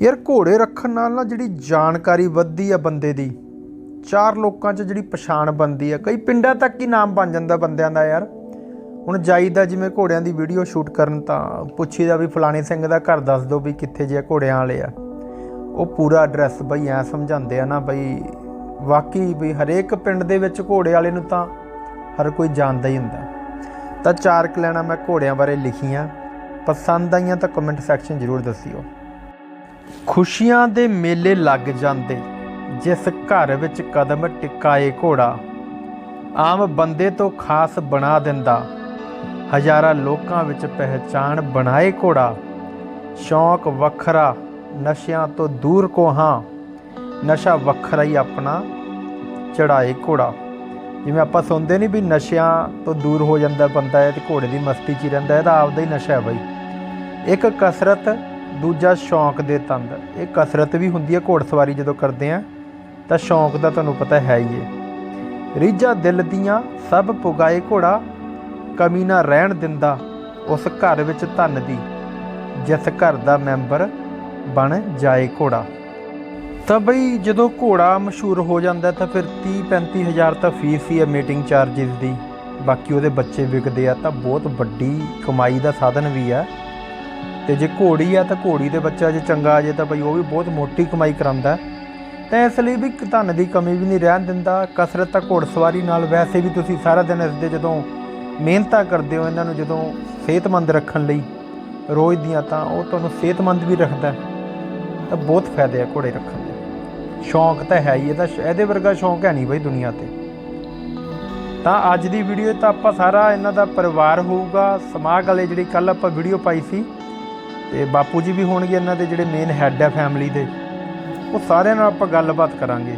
ਯਾਰ ਘੋੜੇ ਰੱਖਣ ਨਾਲ ਨਾ ਜਿਹੜੀ ਜਾਣਕਾਰੀ ਵੱਧਦੀ ਆ ਬੰਦੇ ਦੀ, ਚਾਰ ਲੋਕਾਂ 'ਚ ਜਿਹੜੀ ਪਛਾਣ ਬਣਦੀ ਆ, ਕਈ ਪਿੰਡਾਂ ਤੱਕ ਹੀ ਨਾਮ ਬਣ ਜਾਂਦਾ ਬੰਦਿਆਂ ਦਾ ਯਾਰ। ਹੁਣ ਜਾਈਦਾ ਜਿਵੇਂ ਘੋੜਿਆਂ ਦੀ ਵੀਡੀਓ ਸ਼ੂਟ ਕਰਨ ਤਾਂ ਪੁੱਛੀਦਾ ਵੀ ਫਲਾਣੇ ਸਿੰਘ ਦਾ ਘਰ ਦੱਸ ਦਿਓ ਵੀ ਕਿੱਥੇ ਜੇ ਘੋੜਿਆਂ ਵਾਲੇ ਆ। ਉਹ ਪੂਰਾ ਐਡਰੈਸ ਬਈ ਐ ਸਮਝਾਉਂਦੇ ਆ ਨਾ ਬਈ, ਵਾਕਈ ਵੀ ਹਰੇਕ ਪਿੰਡ ਦੇ ਵਿੱਚ ਘੋੜੇ ਵਾਲੇ ਨੂੰ ਤਾਂ ਹਰ ਕੋਈ ਜਾਣਦਾ ਹੀ ਹੁੰਦਾ। ਤਾਂ ਚਾਰ ਕਲੈਣਾ ਮੈਂ ਘੋੜਿਆਂ ਬਾਰੇ ਲਿਖੀਆਂ, ਪਸੰਦ ਆਈਆਂ ਤਾਂ ਕਮੈਂਟ ਸੈਕਸ਼ਨ ਜ਼ਰੂਰ ਦੱਸਿਓ। ਖੁਸ਼ੀਆਂ ਦੇ ਮੇਲੇ ਲੱਗ ਜਾਂਦੇ, ਜਿਸ ਘਰ ਵਿੱਚ ਕਦਮ ਟਿਕਾਏ ਘੋੜਾ। ਆਮ ਬੰਦੇ ਤੋਂ ਖਾਸ ਬਣਾ ਦਿੰਦਾ। ਹਜ਼ਾਰਾਂ ਲੋਕਾਂ ਵਿੱਚ ਪਹਿਚਾਣ ਬਣਾਏ ਘੋੜਾ। ਸ਼ੌਂਕ ਵੱਖਰਾ, ਨਸ਼ਿਆਂ ਤੋਂ ਦੂਰ ਕੋਹਾਂ। ਨਸ਼ਾ ਵੱਖਰਾ ਹੀ ਆਪਣਾ ਚੜਾਏ ਘੋੜਾ। ਜਿਵੇਂ ਆਪਾਂ ਸੁਣਦੇ ਨਹੀਂ ਵੀ ਨਸ਼ਿਆਂ ਤੋਂ ਦੂਰ ਹੋ ਜਾਂਦਾ ਬੰਦਾ ਹੈ ਤੇ ਘੋੜੇ ਦੀ ਮਸਤੀ 'ਚ ਹੀ ਰਹਿੰਦਾ ਹੈ ਤਾਂ ਆਪਦਾ ਹੀ ਨਸ਼ਾ ਹੈ ਬਈ। ਇੱਕ ਕਸਰਤ ਦੂਜਾ ਸ਼ੌਂਕ ਦੇ ਤੰਦ। ਇਹ ਕਸਰਤ ਵੀ ਹੁੰਦੀ ਹੈ ਘੋੜਸਵਾਰੀ ਜਦੋਂ ਕਰਦੇ ਆ ਤਾਂ ਸ਼ੌਂਕ ਦਾ ਤੁਹਾਨੂੰ ਪਤਾ ਹੈ ਹੀ ਹੈ। ਰੀਝਾ ਦਿਲ ਦੀਆਂ ਸਭ ਪੁਗਾਏ ਘੋੜਾ, ਕਮੀ ਨਾ ਰਹਿਣ ਦਿੰਦਾ ਉਸ ਘਰ ਵਿੱਚ ਧਨ ਦੀ, ਜਿਸ ਘਰ ਦਾ ਮੈਂਬਰ ਬਣ ਜਾਏ ਘੋੜਾ। ਤਾਂ ਬਈ ਜਦੋਂ ਘੋੜਾ ਮਸ਼ਹੂਰ ਹੋ ਜਾਂਦਾ ਤਾਂ ਫਿਰ 30 35 ਹਜ਼ਾਰ ਤਾਂ ਫੀਸ ਹੀ ਹੈ ਮੀਟਿੰਗ ਚਾਰजेस ਦੀ। ਬਾਕੀ ਉਹਦੇ ਬੱਚੇ ਵਿਕਦੇ ਆ, ਤਾਂ ਬਹੁਤ ਵੱਡੀ ਕਮਾਈ ਦਾ ਸਾਧਨ ਵੀ ਆ ਤੇ ਜੇ ਘੋੜੀ ਆ ਤਾਂ ਘੋੜੀ ਦੇ ਬੱਚਾ ਜੇ ਚੰਗਾ ਆ ਜੇ ਤਾਂ ਬਈ ਉਹ ਵੀ ਬਹੁਤ ਮੋਟੀ ਕਮਾਈ ਕਰਾਉਂਦਾ। ਤਾਂ ਇਸ ਲਈ ਵੀ ਧਨ ਦੀ ਕਮੀ ਵੀ ਨਹੀਂ ਰਹਿਣ ਦਿੰਦਾ। ਕਸਰਤ ਤਾਂ ਘੋੜਸਵਾਰੀ ਨਾਲ ਵੈਸੇ ਵੀ ਤੁਸੀਂ ਸਾਰਾ ਦਿਨ ਇਸ ਦੇ ਜਦੋਂ ਮਿਹਨਤਾਂ ਕਰਦੇ ਹੋ, ਇਹਨਾਂ ਨੂੰ ਜਦੋਂ ਸਿਹਤਮੰਦ ਰੱਖਣ ਲਈ ਰੋਜ਼ ਦੀਆਂ ਤਾਂ ਉਹ ਤੁਹਾਨੂੰ ਸਿਹਤਮੰਦ ਵੀ ਰੱਖਦਾ। ਤਾਂ ਬਹੁਤ ਫਾਇਦੇ ਆ ਘੋੜੇ ਰੱਖਣ ਦੇ। ਸ਼ੌਂਕ ਤਾਂ ਹੈ ਹੀ ਇਹਦਾ ਇਹਦੇ ਵਰਗਾ ਸ਼ੌਂਕ ਹੈ ਨਹੀਂ ਬਈ ਦੁਨੀਆ ਤੇ। ਤਾਂ ਅੱਜ ਦੀ ਵੀਡੀਓ ਤਾਂ ਆਪਾਂ ਸਾਰਾ ਇਹਨਾਂ ਦਾ ਪਰਿਵਾਰ ਹੋਊਗਾ। ਸਮਾਗ ਵਾਲੇ ਜਿਹੜੀ ਕੱਲ ਆਪਾਂ ਵੀਡੀਓ ਪਾਈ ਸੀ। ਤੇ ਬਾਪੂ ਜੀ ਵੀ ਹੋਣਗੇ ਇਹਨਾਂ ਦੇ ਜਿਹੜੇ ਮੇਨ ਹੈੱਡ ਹੈ ਫੈਮਿਲੀ ਦੇ। ਉਹ ਸਾਰਿਆਂ ਨਾਲ ਆਪਾਂ ਗੱਲਬਾਤ ਕਰਾਂਗੇ।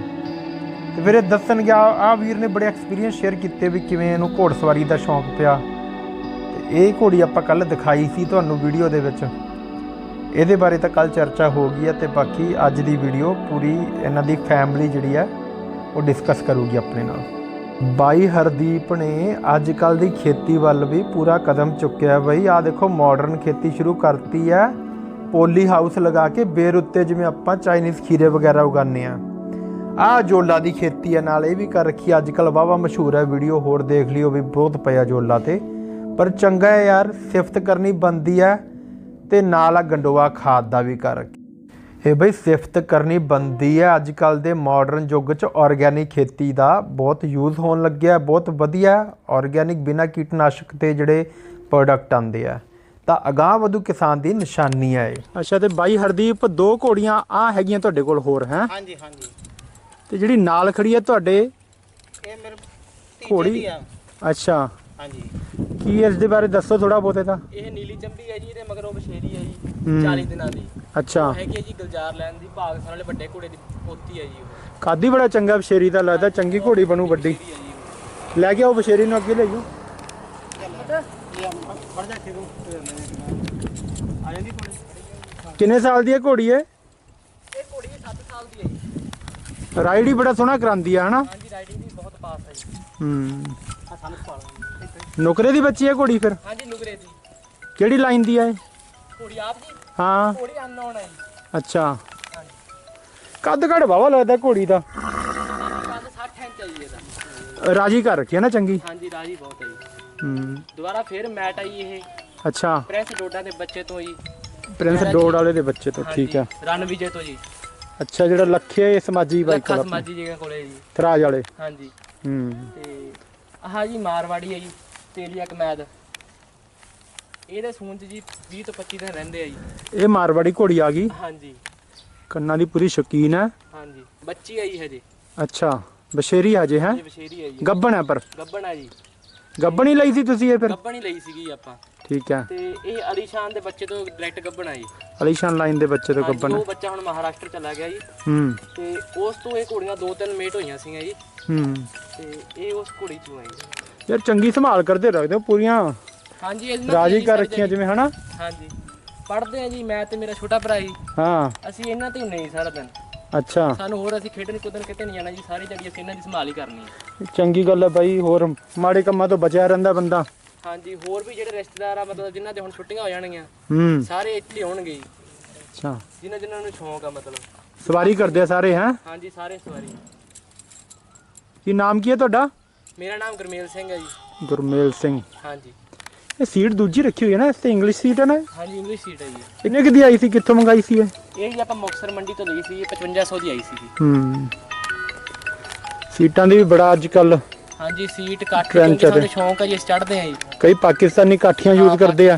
ਤੇ ਫਿਰ ਇਹ ਦੱਸਣਗੇ, ਆ ਆਹ ਵੀਰ ਨੇ ਬੜੇ ਐਕਸਪੀਰੀਅੰਸ ਸ਼ੇਅਰ ਕੀਤੇ ਵੀ ਕਿਵੇਂ ਇਹਨੂੰ ਘੋੜਸਵਾਰੀ ਦਾ ਸ਼ੌਂਕ ਪਿਆ। ਤੇ ਇਹ ਘੋੜੀ ਆਪਾਂ ਕੱਲ ਦਿਖਾਈ ਸੀ ਤੁਹਾਨੂੰ ਵੀਡੀਓ ਦੇ ਵਿੱਚ। ਇਹਦੇ ਬਾਰੇ ਤਾਂ ਕੱਲ ਚਰਚਾ ਹੋ ਗਈ ਹੈ ਤੇ ਬਾਕੀ ਅੱਜ ਦੀ ਵੀਡੀਓ ਪੂਰੀ ਇਹਨਾਂ ਦੀ ਫੈਮਿਲੀ ਜਿਹੜੀ ਹੈ ਉਹ ਡਿਸਕਸ ਕਰੂਗੀ ਆਪਣੇ ਨਾਲ। ਬਾਈ ਹਰਦੀਪ ਨੇ ਅੱਜ ਕੱਲ ਦੀ ਖੇਤੀ ਵੱਲ ਵੀ ਪੂਰਾ ਕਦਮ ਚੁੱਕਿਆ ਬਈ। ਆ ਦੇਖੋ ਮਾਡਰਨ ਖੇਤੀ ਸ਼ੁਰੂ ਕਰਤੀ ਹੈ। ਪੋਲੀ ਹਾਊਸ ਲਗਾ ਕੇ ਬੇਰ ਉੱਤੇ ਜਿਵੇਂ ਆਪਾਂ ਚਾਈਨੀਜ਼ ਖੀਰੇ ਵਗੈਰਾ ਉਗਾਉਂਦੇ ਆ ਆ ਜੋਲਾ ਦੀ ਖੇਤੀ ਹੈ, ਨਾਲ ਇਹ ਵੀ ਕਰ ਰੱਖੀ ਅੱਜ ਕੱਲ ਵਾਵਾ ਮਸ਼ਹੂਰ ਹੈ ਵੀਡੀਓ ਹੋਰ ਦੇਖ ਲਿਓ ਵੀ ਬਹੁਤ ਪਿਆ ਜੋਲਾ ਤੇ। ਪਰ ਚੰਗਾ ਹੈ ਯਾਰ, ਸਿਫਤ ਕਰਨੀ ਬੰਦੀ ਹੈ ਤੇ ਨਾਲ ਆ ਗੰਡੋਆ ਖਾਦ ਦਾ ਵੀ ਕਰ ਰੱਖੀ। ਇਹ ਬਈ ਸਿਫਤ ਕਰਨੀ ਬੰਦੀ ਹੈ। ਅੱਜ ਕੱਲ ਦੇ ਮਾਡਰਨ ਯੁੱਗ 'ਚ ਆਰਗੈਨਿਕ ਖੇਤੀ ਦਾ ਬਹੁਤ ਯੂਜ਼ ਹੋਣ ਲੱਗਿਆ ਬਹੁਤ ਵਧੀਆ ਆਰਗੈਨਿਕ ਬਿਨਾ ਕੀਟਨਾਸ਼ਕ ਤੇ ਜਿਹੜੇ ਪ੍ਰੋਡਕਟ ਆਉਂਦੇ ਆ। ਤਾਂ ਅਗਾਹ ਵਧੂ ਕਿਸਾਨ ਦੀ ਨਿਸ਼ਾਨੀ ਹੈ ਇਹ। ਅੱਛਾ ਤੇ ਬਾਈ ਹਰਦੀਪ ਦੋ ਘੋੜੀਆਂ ਆ ਹੈਗੀਆਂ ਤੁਹਾਡੇ ਕੋਲ ਹੋਰ ਹੈ? ਹਾਂਜੀ ਹਾਂਜੀ। ਤੇ ਜਿਹੜੀ ਨਾਲ ਖੜੀ ਹੈ ਤੁਹਾਡੇ ਇਹ ਮੇਰੇ ਤੀਜੇ? ਦੀ ਆ। ਅੱਛਾ। ਹਾਂਜੀ। ਕੀ ਇਸ ਦੇ ਬਾਰੇ ਦੱਸੋ ਥੋੜਾ ਬਹੁਤ ਇਹਦਾ? ਇਹ ਨੀਲੀ ਚੰਬੀ ਹੈ ਜੀ ਇਹਦੇ ਮਗਰੋਂ ਬਸ਼ੇਰੀ ਹੈ ਜੀ ਹੂੰ। 40 ਦਿਨਾਂ ਦੀ। ਅੱਛਾ। ਹੈਗੀ ਹੈ ਜੀ ਗੁਲਜ਼ਾਰ ਲੈਣ ਦੀ ਭਾਗ ਸਾਰ ਵਾਲੇ ਵੱਡੇ ਘੋੜੇ ਦੀ ਪੋਤੀ ਹੈ ਜੀ ਉਹ। ਕਾਦੀ ਬੜਾ ਚੰਗਾ ਬਸ਼ੇਰੀ ਦਾ ਲੱਗਦਾ ਚੰਗੀ ਘੋੜੀ ਬਣੂ ਵੱਡੀ। ਬਸ਼ੇਰੀ ਹੈ ਜੀ ਉਹ। ਲੈ ਕੇ ਆਓ ਬਸ਼ੇਰੀ ਨੂੰ ਅੱਗੇ ਲੈ ਜਾਓ। ਫੜ ਜਾ ਠੀਕ ਆ ਜਾਂਦੀ ਘੋੜੀ ਕਿੰਨੇ ਸਾਲ ਦੀ ਹੈ ਘੋੜੀ ਇਹ ਇਹ ਘੋੜੀ 7 ਸਾਲ ਦੀ ਹੈ ਜੀ। ਰਾਈਡ ਹੀ ਬੜਾ ਸੋਹਣਾ ਕਰਾਂਦੀ ਆ ਹਨਾ? ਹਾਂਜੀ ਰਾਈਡਿੰਗ ਵੀ ਬਹੁਤ ਪਾਸ ਹੈ ਜੀ। ਹੂੰ। ਆ ਸਾਨੂੰ ਪਾਲ। ਨੁਕਰੇ ਦੀ ਬੱਚੀ ਹੈ ਘੋੜੀ ਫਿਰ? ਹਾਂਜੀ ਨੁਗਰੇ ਦੀ। ਕਿਹੜੀ ਲਾਈਨ ਦੀ ਹੈ ਇਹ? ਘੋੜੀ ਆਪ ਜੀ ਹਾਂ। ਘੋੜੀ ਅਨਨੋਨ ਹੈ ਜੀ। ਅੱਛਾ। ਕੱਦ ਘੜ ਵਾਵਾ ਲੱਗਦਾ ਘੋੜੀ ਦਾ। ਕੱਦ 60 ਇੰਚ ਹੈ ਜੀ ਇਹਦਾ। ਰਾਜੀ ਕਰ ਰੱਖੀ ਹੈ ਨਾ ਚੰਗੀ? ਹਾਂਜੀ ਰਾਜੀ ਬਹੁਤ ਹੈ ਜੀ। ਹੂੰ। ਦੁਬਾਰਾ ਫੇਰ ਮੈਟ ਆਈ ਇਹ। ਅੱਛਾ। ਪ੍ਰਿੰਸ ਡੋਡਾ ਦੇ ਬੱਚੇ ਤੋਂ ਜੀ। ਪ੍ਰਿੰਸ ਡੋੜ ਵਾਲੇ ਦੇ ਬੱਚੇ ਤੋਂ ਠੀਕ ਹੈ। ਹਾਂਜੀ, ਰਣ ਵਿਜੇ ਤੋਂ ਜੀ। ਅੱਛਾ ਜਿਹੜਾ ਲੱਖੇ ਸਮਾਜੀ ਬਾਈਕ ਲੱਖਾ ਵਾਲਾ। ਸਮਾਜੀ ਜੀ ਕੋਲੇ ਜੀ। ਥਰਾਜ ਵਾਲੇ। ਹਾਂਜੀ। ਹੂੰ। ਤੇ ਆਹ ਜੀ ਮਾਰਵਾੜੀ ਹੈ ਜੀ। ਤੇਲੀਆ ਕਮੈਦ ਇਹਦੇ ਸੂਨ ਚ ਜੀ 20 ਤੋਂ 25 ਦਿਨ ਰਹਿੰਦੇ ਆ ਜੀ। ਇਹ ਮਾਰਵਾੜੀ ਘੋੜੀ ਆ ਗਈ? ਹਾਂਜੀ। ਕੰਨਾਂ ਦੀ ਪੂਰੀ ਸ਼ੌਕੀਨ ਹੈ? ਹਾਂਜੀ। ਬੱਚੀ ਹੈ ਜੀ ਹਜੇ। ਅੱਛਾ। ਬਸ਼ੇਰੀ ਹੈ? ਹਜੇ ਬਸ਼ੇਰੀ ਹੈ ਜੀ। ਗੱਬਣ ਹੈ ਪਰ? ਗੱਬਣ ਹੈ ਜੀ। ਗੱਬਣ ਹੀ ਲਈ ਸੀ ਤੁਸੀਂ ਇਹ ਫਿਰ? ਗੱਬਣ ਹੀ ਲਈ ਸੀਗੀ ਆਪਾਂ। ਠੀਕ ਹੈ। ਤੇ ਇਹ ਅਲੀਸ਼ਾਨ ਦੇ ਬੱਚੇ ਤੋਂ ਡਾਇਰੈਕਟ ਗੱਬਣ ਆ ਜੀ। ਅਲੀਸ਼ਾਨ ਲਾਈਨ ਦੇ ਬੱਚੇ ਤੋਂ ਗੱਬਣ। ਉਹ ਬੱਚਾ ਹੁਣ ਮਹਾਰਾਸ਼ਟਰ ਚਲਾ ਗਿਆ ਜੀ। ਹੂੰ। ਤੇ ਉਸ ਤੋਂ ਇਹ ਘੋੜੀਆਂ ਦੋ ਤਿੰਨ ਮੇਟ ਹੋਈਆਂ ਸੀਗੀਆਂ ਜੀ। ਹੂੰ। ਤੇ ਇਹ ਉਸ ਘੋੜੀ ਚੋਂ ਆਈ ਜੀ। ਯਾਰ ਚੰਗੀ ਸੰਭਾਲ ਕਰਦੇ ਰੱਖਦੇ ਹੋ ਪੂਰੀਆਂ। ਹਾਂਜੀ ਇਹ ਨਾ ਰਾਜੀ ਕਰ ਰੱਖੀਆਂ। ਜਿਵੇਂ ਹਨਾ? ਹਾਂਜੀ। ਪੜ੍ਹਦੇ ਆ ਜੀ ਮੈਂ ਤੇ ਮੇਰਾ ਛੋਟਾ ਭਰਾ ਜੀ। ਹਾਂ। ਅਸੀਂ ਇਹਨਾਂ ਤੇ ਜੀ ਸਾਰਾ ਦਿਨ। ਅੱਛਾ। ਸਾਨੂੰ ਹੋਰ ਅਸੀਂ ਖੇਡਣ ਕੁੱਦਣ ਕਿਤੇ ਨਹੀਂ ਜਾਣਾ ਜੀ ਸਾਰੀ ਦਿਹਾੜੀ ਅਸੀਂ ਇਹਨਾਂ ਦੀ ਸੰਭਾਲ ਹੀ ਕਰਨੀ ਹੈ ਚੰਗੀ ਗੱਲ ਹੈ ਬਾਈ ਹੋਰ ਮਾੜੇ ਕੰਮਾਂ ਤੋਂ ਬਚਿਆ ਰਹਿੰਦਾ ਬੰਦਾ। ਹਾਂਜੀ ਹੋਰ ਵੀ ਜਿਹੜੇ ਰਿਸ਼ਤੇਦਾਰ ਆ ਮਤਲਬ ਜਿਨ੍ਹਾਂ ਦੇ ਹੁਣ ਛੁੱਟੀਆਂ ਹੋ ਜਾਣਗੀਆਂ ਹੂੰ। ਸਾਰੇ ਇੱਥੇ ਹੋਣਗੇ ਜੀ। ਅੱਛਾ। ਜਿਨ੍ਹਾਂ ਜਿਨ੍ਹਾਂ ਨੂੰ ਸ਼ੌਂਕ ਆ ਮਤਲਬ। ਸਵਾਰੀ ਕਰਦੇ ਆ ਸਾਰੇ ਹੈ? ਹਾਂਜੀ ਸਾਰੇ ਸਵਾਰੀ। ਕੀ ਨਾਮ ਕੀ ਹੈ ਤੁਹਾਡਾ? ਮੇਰਾ ਨਾਮ ਗੁਰਮੇਲ ਸਿੰਘ ਹੈ ਜੀ। ਗੁਰਮੇਲ ਸਿੰਘ। ਹਾਂਜੀ। ਇਹ ਸੀਟ ਦੂਜੀ ਰੱਖੀ ਹੋਈ ਹੈ ਨਾ ਇਸ ਤੇ ਇੰਗਲਿਸ਼ ਸੀਟ ਹੈ ਨਾ? ਹਾਂਜੀ ਇੰਗਲਿਸ਼ ਸੀਟ ਹੈ ਜੀ। ਕਿੰਨੇ ਕਿਦੀ ਆਈ ਸੀ ਕਿੱਥੋਂ ਮੰਗਾਈ ਸੀ ਇਹ? ਇਹ ਜੀ ਆਪਾਂ ਮੁਕਤਸਰ ਮੰਡੀ ਤੋਂ ਲਈ ਸੀ ਇਹ 5500 ਦੀ ਆਈ ਸੀ ਹੂੰ। ਸੀਟਾਂ ਦੀ ਵੀ ਬੜਾ ਅੱਜ ਕੱਲ ਹਾਂਜੀ ਸੀਟ ਕਾਠੀ ਸਾਨੂੰ ਸ਼ੌਂਕ ਹੈ ਜੀ ਅਸੀਂ ਚੜ੍ਹਦੇ ਆ ਜੀ। ਕਈ ਪਾਕਿਸਤਾਨੀ ਕਾਠੀਆਂ ਯੂਜ਼ ਕਰਦੇ ਆ।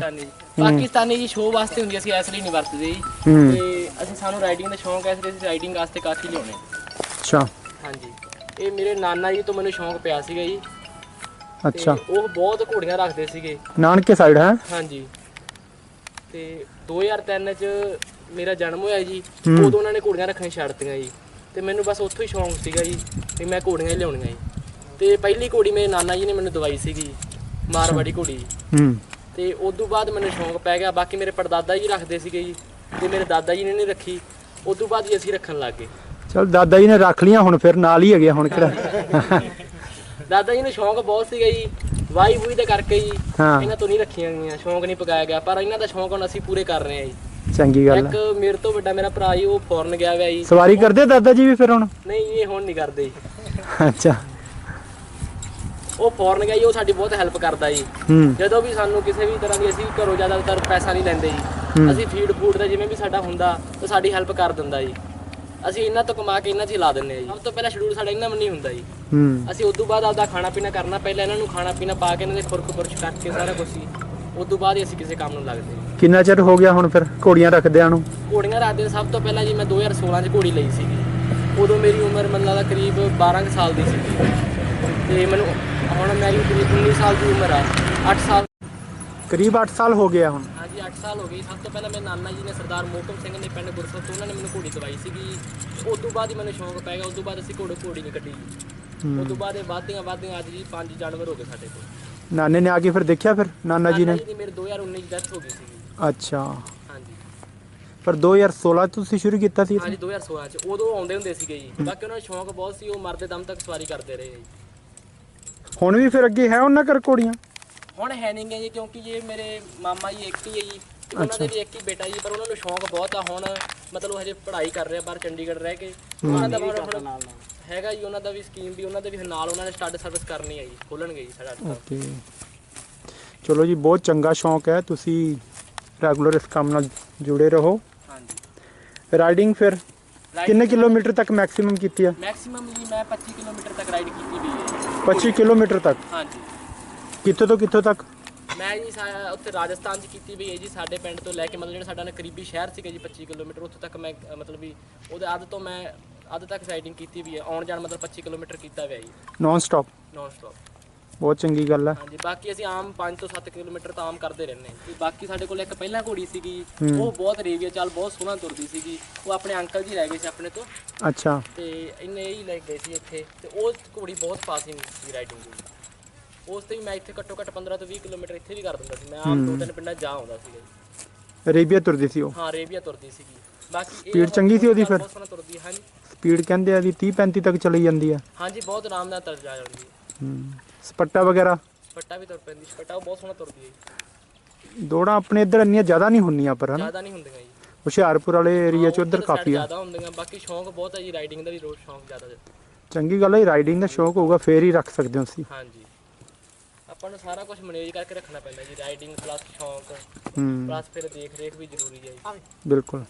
ਪਾਕਿਸਤਾਨੀ। ਜੀ ਸ਼ੋਅ ਵਾਸਤੇ ਹੁੰਦੀ ਅਸੀਂ ਇਸ ਲਈ ਨਹੀਂ ਵਰਤਦੇ ਜੀ। ਤੇ ਅਸੀਂ ਸਾਨੂੰ ਰਾਈਡਿੰਗ ਦਾ ਸ਼ੌਂਕ ਹੈ ਇਸ ਲਈ ਅਸੀਂ ਰਾਈਡਿੰਗ ਵਾਸਤੇ ਕਾਠੀ ਲਿਆਉਣੇ ਅੱਛਾ। ਹਾਂਜੀ। ਇਹ ਮੇਰੇ ਨਾਨਾ ਜੀ ਤੋਂ ਮੈਨੂੰ ਸ਼ੌਂਕ ਪਿਆ ਸੀਗਾ ਜੀ। ਤੇ ਅੱਛਾ ਉਹ ਬਹੁਤ ਘੋੜੀਆਂ ਰੱਖਦੇ ਸੀਗੇ। ਨਾਨਕੇ ਸਾਈਡ ਹੈ? ਹਾਂਜੀ। ਤੇ 2003 ਚ ਮੇਰਾ ਜਨਮ ਹੋਇਆ ਜੀ ਹੂੰ। ਉਦੋਂ ਉਹਨਾਂ ਨੇ ਘੋੜੀਆਂ ਰੱਖਣੀਆਂ ਛੱਡਤੀਆਂ ਜੀ। ਤੇ ਮੈਨੂੰ ਬਸ ਉੱਥੋਂ ਹੀ ਸ਼ੌਂਕ ਸੀਗਾ ਜੀ ਵੀ ਮੈਂ ਘੋੜੀਆਂ ਹੀ ਲਿਆਉਣੀਆਂ ਜੀ। ਤੇ ਪਹਿਲੀ ਘੋੜੀ ਮੇਰੇ ਨਾਨਾ ਜੀ ਨੇ ਮੈਨੂੰ ਦਵਾਈ ਸੀਗੀ ਮਾਰਵਾੜੀ ਘੋੜੀ ਹੂੰ। ਤੇ ਉਸ ਤੋਂ ਬਾਅਦ ਮੈਨੂੰ ਸ਼ੌਂਕ ਪੈ ਗਿਆ ਬਾਕੀ ਮੇਰੇ ਪੜਦਾਦਾ ਜੀ ਰੱਖਦੇ ਸੀਗੇ ਜੀ ਤੇ ਮੇਰੇ ਦਾਦਾ ਜੀ ਨੇ ਨਹੀਂ ਰੱਖੀ। ਉਸ ਤੋਂ ਬਾਅਦ ਜੀ ਅਸੀਂ ਰੱਖਣ ਲੱਗ ਗਏ। ਚਲ ਦਾਦਾ ਜੀ ਨੇ ਰੱਖ ਲੀਆਂ ਹੁਣ ਫਿਰ ਨਾਲ ਹੀ ਹੈਗੇ ਆ ਹੁਣ ਕਿਹੜਾ। ਦਾਦਾ ਜੀ ਨੂੰ ਸ਼ੌਂਕ ਬਹੁਤ ਸੀਗਾ ਜੀ ਵਾਈ ਵੂਈ ਦੇ ਕਰਕੇ ਜੀ ਹਾਂ। ਇਹਨਾਂ ਤੋਂ ਨਹੀਂ ਰੱਖੀਆਂ ਗਈਆਂ ਸ਼ੌਂਕ ਨਹੀਂ ਪਕਾਇਆ ਗਿਆ ਪਰ ਇਹਨਾਂ ਦਾ ਸ਼ੌਂਕ ਹੁਣ ਅਸੀਂ ਪੂਰੇ ਕਰ ਰਹੇ ਹਾਂ ਜੀ। ਚੰਗੀ ਗੱਲ ਇੱਕ ਹੈ ਮੇਰੇ ਤੋਂ ਵੱਡਾ ਮੇਰਾ ਭਰਾ ਜੀ ਉਹ ਫੋਰਨ ਗਿਆ ਹੋਇਆ ਜੀ। ਸਵਾਰੀ ਕਰਦੇ ਆ ਦਾਦਾ ਜੀ ਵੀ ਫਿਰ ਹੁਣ? ਨਹੀਂ ਇਹ ਹੁਣ ਨਹੀਂ ਕਰਦੇ। ਜੀ। ਅੱਛਾ। ਉਹ ਫੋਰਨ ਗਿਆ ਜੀ ਉਹ ਸਾਡੀ ਬਹੁਤ ਹੈਲਪ ਕਰਦਾ ਜੀ। ਹੂੰ। ਜਦੋਂ ਵੀ ਸਾਨੂੰ ਕਿਸੇ ਵੀ ਤਰ੍ਹਾਂ ਦੀ ਅਸੀਂ ਘਰੋਂ ਜ਼ਿਆਦਾਤਰ ਪੈਸਾ ਨਹੀਂ ਲੈਂਦੇ ਜੀ। ਅਸੀਂ ਫੀਡ ਫੂਡ ਦਾ ਜਿਵੇਂ ਵੀ ਸਾਡਾ ਹੁੰਦਾ ਤਾਂ ਸਾਡੀ ਹੈਲਪ ਕਰ ਦਿੰਦਾ ਜੀ। ਅਸੀਂ ਇਹਨਾਂ ਤੋਂ ਕਮਾ ਕੇ ਇਹਨਾਂ 'ਚ ਹੀ ਲਾ ਦਿੰਦੇ ਆ ਜੀ। ਸਭ ਤੋਂ ਪਹਿਲਾਂ ਸ਼ਡਿਊਲ ਸਾਡਾ ਇਹਨਾਂ ਨਹੀਂ ਹੁੰਦਾ ਜੀ। ਹੂੰ। ਅਸੀਂ ਉਸ ਤੋਂ ਬਾਅਦ ਆਪਦਾ ਖਾਣਾ ਪੀਣਾ ਕਰਨਾ ਪਹਿਲਾਂ ਇਹਨਾਂ ਨੂੰ ਖਾਣਾ ਪੀਣਾ ਪਾ ਕੇ ਇਹਨਾਂ ਦੇ ਖੁਰਕ ਬੁਰਸ਼ ਕਰਕੇ ਸਾਰਾ ਕੁਝ ਹੀ ਉਸ ਤੋਂ ਬਾਅਦ ਹੀ ਅਸੀਂ ਕਿਸੇ ਕੰਮ ਨੂੰ ਲੱਗਦੇ ਜੀ। ਕਿੰਨਾ ਚਿਰ ਹੋ ਗਿਆ ਹੁਣ ਫਿਰ ਘੋੜੀਆਂ ਰੱਖਦਿਆਂ ਨੂੰ? ਘੋੜੀਆਂ ਰੱਖਦੇ ਨੂੰ ਸਭ ਤੋਂ ਪਹਿਲਾਂ ਜੀ ਮੈਂ 2016 'ਚ ਘੋੜੀ ਲਈ ਸੀਗੀ। ਉਦੋਂ ਮੇਰੀ ਉਮਰ ਮੈਨੂੰ ਲੱਗਦਾ ਕਰੀਬ 12 ਕੁ ਸਾਲ ਦੀ ਸੀ ਤੇ ਮੈਨੂੰ ਹੁਣ ਮੇਰੀ ਕਰੀਬ 19 ਸਾਲ ਦੀ ਉਮਰ ਆ। 8 ਸਾਲ ਕਰੀਬ 8 ਸਾਲ ਹੋ ਗਿਆ ਹੁਣ। ਹਾਂਜੀ 8 ਸਾਲ ਹੋ ਗਏ। ਸਭ ਤੋਂ ਪਹਿਲਾਂ ਮੇਰੇ ਨਾਨਾ ਜੀ ਨੇ ਸਰਦਾਰ ਮੋਹਕਮ ਸਿੰਘ ਨੇ ਪਿੰਡ ਗੁਰਸਰ ਤੋਂ ਉਹਨਾਂ ਨੇ ਮੈਨੂੰ ਘੋੜੀ ਦਵਾਈ ਸੀਗੀ। ਉਸ ਤੋਂ ਬਾਅਦ ਹੀ ਮੈਨੂੰ ਸ਼ੌਂਕ ਪੈ ਗਿਆ। ਉਸ ਤੋਂ ਬਾਅਦ ਅਸੀਂ ਘੋੜੇ ਘੋੜੀ ਨਹੀਂ ਕੱਢੀ। ਉਸ ਤੋਂ ਬਾਅਦ ਇਹ ਵਾਧੀਆਂ ਵਾਧੀਆਂ ਅੱਜ ਜੀ ਪੰਜ ਜਾਨਵਰ ਹੋ ਗਏ ਸਾਡੇ ਕੋਲ। ਨਾਨੇ ਨੇ ਆ ਕੇ ਫਿਰ ਦੇਖਿਆ ਫਿਰ? ਨਾਨਾ ਜੀ ਨੇ? ਨਾਨਾ ਜੀ ਦੀ ਮੇਰੇ 2019 ਚ ਡੈਥ ਹੋ ਗਈ ਸੀਗੀ ਅੱਛਾ। ਹਾਂਜੀ। ਪਰ 2016 ਤੋਂ ਤੁਸੀਂ ਸ਼ੁਰੂ ਕੀਤਾ ਸੀ ਹਾਂਜੀ 2016 ਚ। ਉਦੋਂ ਆਉਂਦੇ ਹੁੰਦੇ ਸੀਗੇ ਜੀ। ਬਾਕੀ ਉਹਨਾਂ ਨੂੰ ਸ਼ੌਂਕ ਬਹੁਤ ਸੀ। ਉਹ ਮਰਦੇ ਦਮ ਤੱਕ ਸਵਾਰੀ ਕਰਦੇ ਰਹੇ ਜੀ। ਹੁਣ ਵੀ ਫਿਰ ਅੱਗੇ ਹੈ ਉਹਨਾਂ ਕਰ ਘੋੜੀਆਂ? ਹੁਣ ਹੈ ਨਹੀਂ ਗੇ ਜੀ ਕਿਉਂਕਿ ਇਹ ਮੇਰੇ ਮਾਮਾ ਜੀ ਇੱਕ ਹੀ ਹੈ ਜੀ ਤੇ ਉਹਨਾਂ ਦੇ ਵੀ ਇੱਕ ਹੀ ਬੇਟਾ ਜੀ ਪਰ ਉਹਨਾਂ ਨੂੰ ਸ਼ੌਂਕ ਬਹੁਤ ਆ ਹੁਣ ਮਤਲਬ ਹਜੇ ਪੜ੍ਹਾਈ ਕਰ ਰਿਹਾ ਬਾਹਰ ਚੰਡੀਗੜ੍ਹ ਰਹਿ ਕੇ। ਉਹਨਾਂ ਦਾ ਹੁਣ- ਹੁਣ ਹੈਗਾ ਜੀ ਉਹਨਾਂ ਦਾ ਵੀ ਸਕੀਮ ਵੀ ਉਹਨਾਂ ਦੇ ਵੀ ਨਾਲ ਉਹਨਾਂ ਨੇ ਸਟੱਡ ਸਰਵਿਸ ਕਰਨੀ ਹੈ ਜੀ ਖੋਲਣਗੇ ਜੀ ਸਾਡਾ ਓਕੇ। ਚਲੋ ਜੀ ਬਹੁਤ ਚੰਗਾ ਸ਼ੌਂਕ ਹੈ ਤੁਸੀਂ ਰੈਗੂਲਰ ਇਸ ਕੰਮ ਨਾਲ ਜੁੜੇ ਰਹੋ। ਹਾਂਜੀ। ਰਾਈਡਿੰਗ ਫਿਰ ਕਿੰਨੇ ਕਿਲੋਮੀਟਰ ਤੱਕ ਮੈਕਸਿਮਮ ਕੀਤੀ ਆ? ਮੈਕਸਿਮਮ ਜੀ ਮੈਂ 25 ਕਿਲੋਮੀਟਰ ਤੱਕ ਰਾਈਡ ਕੀਤੀ ਵੀ ਹੈ। 25 ਕਿਲੋਮੀਟਰ ਤੱਕ? ਹਾਂਜੀ। ਕਿੱਥੋਂ ਤੋਂ ਕਿੱਥੋਂ ਤੱਕ? ਮੈਂ ਜੀ ਸਾ- ਉੱਥੇ ਰਾਜਸਥਾਨ 'ਚ ਕੀਤੀ ਵੀ ਹੈ ਜੀ ਸਾਡੇ ਪਿੰਡ ਤੋਂ ਲੈ ਕੇ ਮਤਲਬ ਜਿਹੜਾ ਸਾਡਾ ਨਾ ਕਰੀਬੀ ਸ਼ਹਿਰ ਸੀਗਾ ਜੀ 25 ਕਿਲੋਮੀਟਰ ਉੱਥੋਂ ਤੱਕ ਮੈਂ ਅ, ਮਤਲਬ ਵੀ ਉਹਦੇ ਅੱਧ ਤੋਂ ਮੈਂ ਅੱਧ ਤੱਕ ਰਾਈਡਿੰਗ ਕੀਤੀ ਵੀ ਹੈ। ਆਉਣ ਜਾਣ ਮਤਲਬ 25 ਕਿਲੋਮੀਟਰ ਕੀਤਾ ਹੋਇਆ ਜੀ। ਨਾਨ ਸਟਾਪ ਨੌਨ ਸਟਾਪ ਬਹੁਤ ਚੰਗੀ ਗੱਲ ਹੈ। ਹਾਂਜੀ ਬਾਕੀ ਅਸੀਂ ਆਮ 5 ਤੋਂ 7 ਕਿਲੋਮੀਟਰ ਤਾਂ ਆਮ ਕਰਦੇ ਰਹਿੰਦੇ ਹਾਂ ਤੇ ਬਾਕੀ ਸਾਡੇ ਕੋਲ ਇੱਕ ਪਹਿਲਾਂ ਘੋੜੀ ਸੀਗੀ। ਉਹ ਬਹੁਤ ਰੇਵੀਆ ਚੱਲ ਬਹੁਤ ਸੋਹਣਾ ਤੁਰਦੀ ਸੀਗੀ। ਉਹ ਆਪਣੇ ਅੰਕਲ ਜੀ ਲੈ ਗਏ ਸੀ ਆਪਣੇ ਤੋਂ। ਅੱਛਾ। ਤੇ ਇਹਨੇ ਹੀ ਲੈ ਗਏ ਸੀ ਇੱਥੇ। ਤੇ ਉਹ ਘੋੜੀ ਬਹੁਤ ਪਾਸਿੰਗ ਸੀ ਰਾਈਡਿੰਗ ਦੀ। ਉਸ ਤੇ ਵੀ ਮੈਂ ਇੱਥੇ ਘੱਟੋ ਘੱਟ 15 ਤੋਂ 20 ਕਿਲੋਮੀਟਰ ਇੱਥੇ ਵੀ ਕਰ ਦਿੰਦਾ ਸੀ। ਮੈਂ ਆਮ ਦੋ ਤਿੰਨ ਪਿੰਡਾਂ ਜਾ ਆਉਂਦਾ ਸੀਗਾ ਜੀ। ਅਰੇਬੀਆ ਤੁਰਦੀ ਸੀ ਉਹ? ਹਾਂ ਰੇਵੀਆ ਤੁਰਦੀ ਸੀਗੀ। ਬਾਕੀ ਇਹ Speed ਚੰਗੀ ਸੀ ਉਹਦੀ ਫਿਰ? ਬਹੁਤ ਸੋਹਣਾ ਤੁਰਦੀ ਹੈ, ਹਾਂਜੀ। ਸਪੀਡ ਕਹਿੰਦੇ ਆ ਦੀ 30 35 ਤੱਕ ਚਲੀ ਜਾਂਦੀ ਆ। ਹਾਂਜੀ ਬਹੁਤ ਆਰਾਮ ਨਾਲ ਤੁਰ ਜਾ ਜਾਂਦੀ ਹੈ। ਹੂੰ। ਸਪੱਟਾ ਵਗੈਰਾ? ਸਪੱਟਾ ਵੀ ਤੁਰ ਪੈਂਦੀ ਸਪੱਟਾ ਉਹ ਬਹੁਤ ਸੋਹਣਾ ਤੁਰਦੀ ਹੈ ਜੀ। ਦੌੜਾਂ ਆਪਣੇ ਇੱਧਰ ਇੰਨੀਆਂ ਜ਼ਿਆਦਾ ਨਹੀਂ ਹੁੰਦੀਆਂ ਪਰ ਹਨਾ? ਜ਼ਿਆਦਾ ਨਹੀਂ ਹੁੰਦੀਆਂ ਜੀ। ਹੁਸ਼ਿਆਰਪੁਰ ਵਾਲੇ ਏਰੀਆ 'ਚ ਉੱਧਰ ਕਾਫੀ ਆ। ਜ਼ਿਆਦਾ ਹੁੰਦੀਆਂ ਬਾਕੀ ਸ਼ੌਂਕ ਬਹੁਤ ਹੈ ਜੀ ਰਾਈਡਿੰਗ ਦਾ ਵੀ ਰੋਜ਼ ਸ਼ੌਂਕ ਜ਼ਿਆਦਾ। ਹੈ ਚੰਗੀ ਗੱਲ ਹੈ ਰਾਈਡਿੰਗ ਦਾ ਸ਼ੌਂਕ ਹੋਊਗਾ ਫੇਰ ਹੀ ਰੱਖ ਸਕਦੇ ਹੋ ਤੁਸੀਂ। ਹਾਂਜੀ। ਆਪਾਂ ਨੂੰ ਸਾਰਾ ਕੁਝ ਮੈਨੇਜ ਕਰਕੇ ਰੱਖਣਾ ਪੈਂਦਾ ਜੀ ਰਾਈਡਿੰਗ ਪਲੱਸ ਸ਼ੌਂਕ ਹੂੰ। ਪਲੱਸ ਫਿਰ ਦੇਖ ਰੇਖ ਵੀ ਜ਼ਰੂਰੀ ਹੈ ਜੀ। ਬਿਲਕੁਲ।